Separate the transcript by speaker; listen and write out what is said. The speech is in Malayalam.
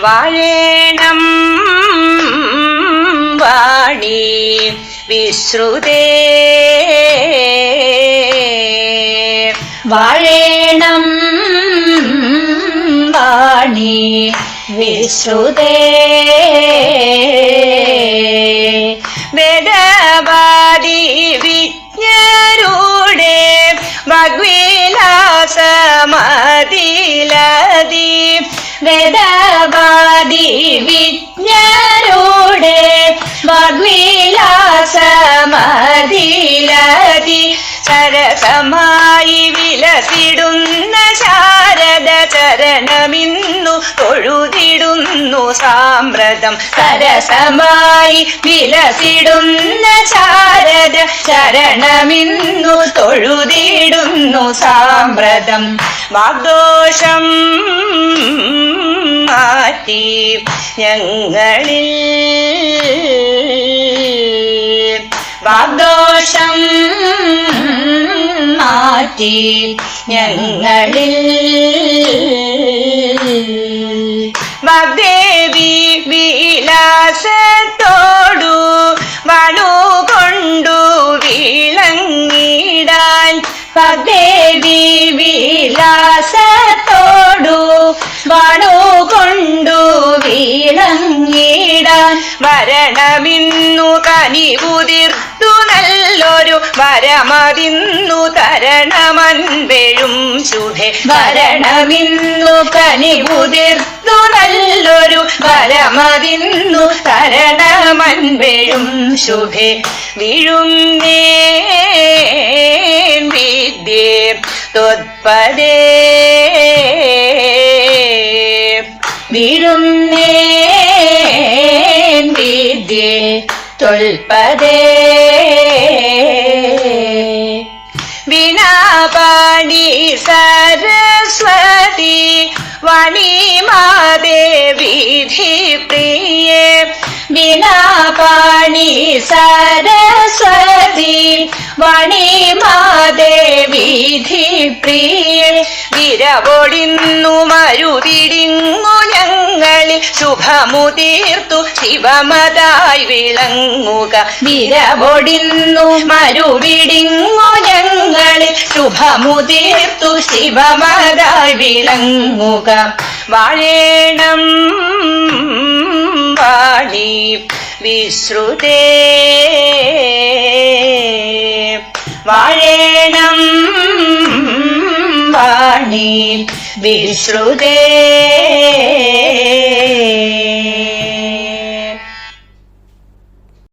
Speaker 1: വാഴേണം വാണി വിശ്രുതേ.
Speaker 2: വാഴേണം വാണി വിശ്രുതേ.
Speaker 1: വേദവാദി വിജ്ഞരുടെ
Speaker 2: വിജ്ഞരോടെ വാഗ്വിലാസമതിലതി
Speaker 1: സരസമായി വിലസിടുന്ന ശാരദ ചരണമിന്നു തൊഴുതിടുന്നു സാമ്പ്രതം
Speaker 2: സരസമായി വിലസിടുന്ന ശാരദ ചരണമിന്നു തൊഴുതിടുന്നു സാമ്പ്രതം
Speaker 1: വാഗ്ദോഷം മാറ്റി ഞങ്ങളിൽ
Speaker 2: വാഗ്ദോഷം മാറ്റി ഞങ്ങളിൽ
Speaker 1: വാഗ്ദേവി വിലാസത്തോടു വണുകൊണ്ടു വീളങ്ങിടാൻ വരണമിന്നു കനിവുതിർത്തു നല്ലൊരു വരമതിന്നു തരണമൻപെഴും ശുഭേ
Speaker 2: വരണമിന്നു കനികുതിർത്തു നല്ലൊരു വരമതിന്നു തരണമൻപെഴും
Speaker 1: ശുഭേ നേ വിദ്യേ ത്വത്പദേ
Speaker 2: വീഴുന്നേ വിദ്യേ തൊൽപ്പതേ.
Speaker 1: വീണാപാണി സരസ്വതി വണിമാദേവി പ്രിയേ.
Speaker 2: വിനാപാണി സരസ്വതി വണിമാദേവി പ്രിയ.
Speaker 1: വിരവൊടിന്നു മരുതിടിങ്ങു ഞങ്ങളിൽ ശുഭമുതീർത്തു ശിവമതായി വിളങ്ങുക.
Speaker 2: വിരവൊടിന്നു മരുവിടിങ്ങു ഞങ്ങളിൽ. ശുഭമുതീർത്തു ശിവമതായി വിളങ്ങുക.
Speaker 1: വാഴേണം വാണി വിശ്രുതേ.
Speaker 2: വാഴേണം വാണി വിശ്രുതേ.